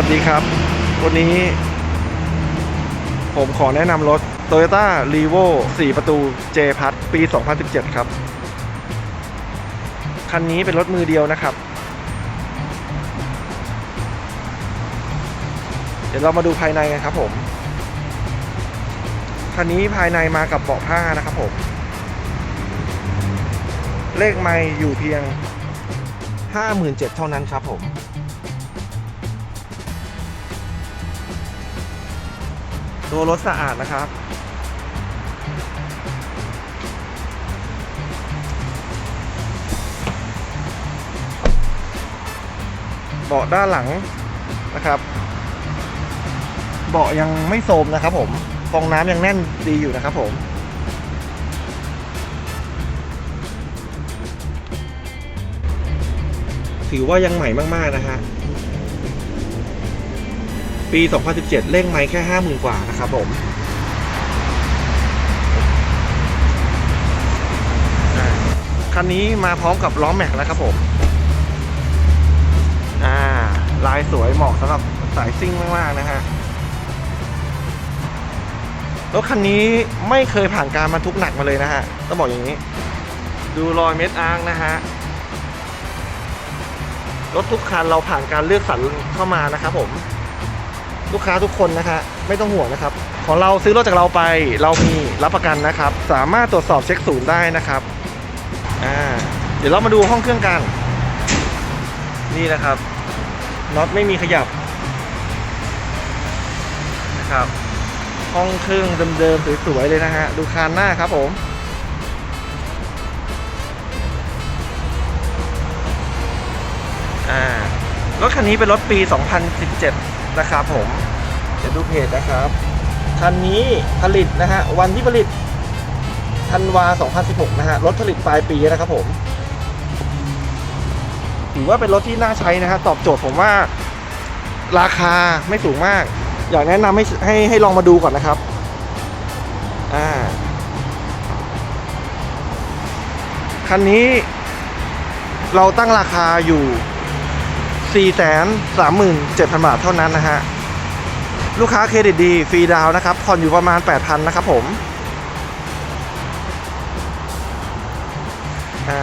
วัสดีครับ วันนี้ ผมขอแนะนำรถ Toyota r e v o 4 ประตู J พัดปี 2017 ครับ คันนี้เป็นรถมือเดียวนะครับ เดี๋ยวเรามาดูภายในกันครับผม คันนี้ภายในมากับเบาะผ้านะครับผม เลขไม่อยู่เพียง 57,000เท่านั้นครับผม ตัวรถสะอาดนะครับ เบาะด้านหลังนะครับ เบาะยังไม่โทรมนะครับผมฟองน้ำยังแน่นดีอยู่นะครับผมถือว่ายังใหม่มาก ๆ นะฮะ ปี 2017 เร่งไม่แค่ 50,000 กว่านะครับผมคันนี้มาพร้อมกับล้อแม็กนะครับผม อ่า ลายสวยเหมาะสำหรับสายซิ่งมากๆนะฮะ รถคันนี้ไม่เคยผ่านการบรรทุกหนักมาเลยนะฮะ ต้องบอกอย่างนี้ ดูรอยเม็ดอ้างนะฮะ รถทุกคันเราผ่านการเลือกสรรเข้ามานะครับผม ลูกค้าทุกคนนะคะ ไม่ต้องห่วงนะครับ ของเราซื้อรถจากเราไปเรามีรับประกันนะครับ สามารถตรวจสอบเช็คศูนย์ได้นะครับอ่าเดี๋ยวเรามาดูห้องเครื่องกัน นี่นะครับน็อตไม่มีขยับนะครับ ห้องเครื่องเดิมๆสวยๆเลยนะฮะดูคานหน้าครับผมอ่ารถคันนี้เป็นรถปี 2017 นะครับผม เดี๋ยวดูเพจนะครับคันนี้ผลิตนะฮะวันที่ผลิตธันวา 2016 นะฮะรถผลิตปลายปีนะครับผมถือว่าเป็นรถที่น่าใช้นะฮะตอบโจทย์ผมว่า ราคาไม่สูงมาก อยากแนะนำให้ให้ให้ลองมาดูก่อนนะครับอ่าคันนี้เราตั้งราคาอยู่ 4 3 7 0 0 0 บาทเท่านั้นนะฮะ ลูกค้าเครดิตดีฟรีดาวนะครับ ผ่อนอยู่ประมาณ 8,000 นะครับผม อ่า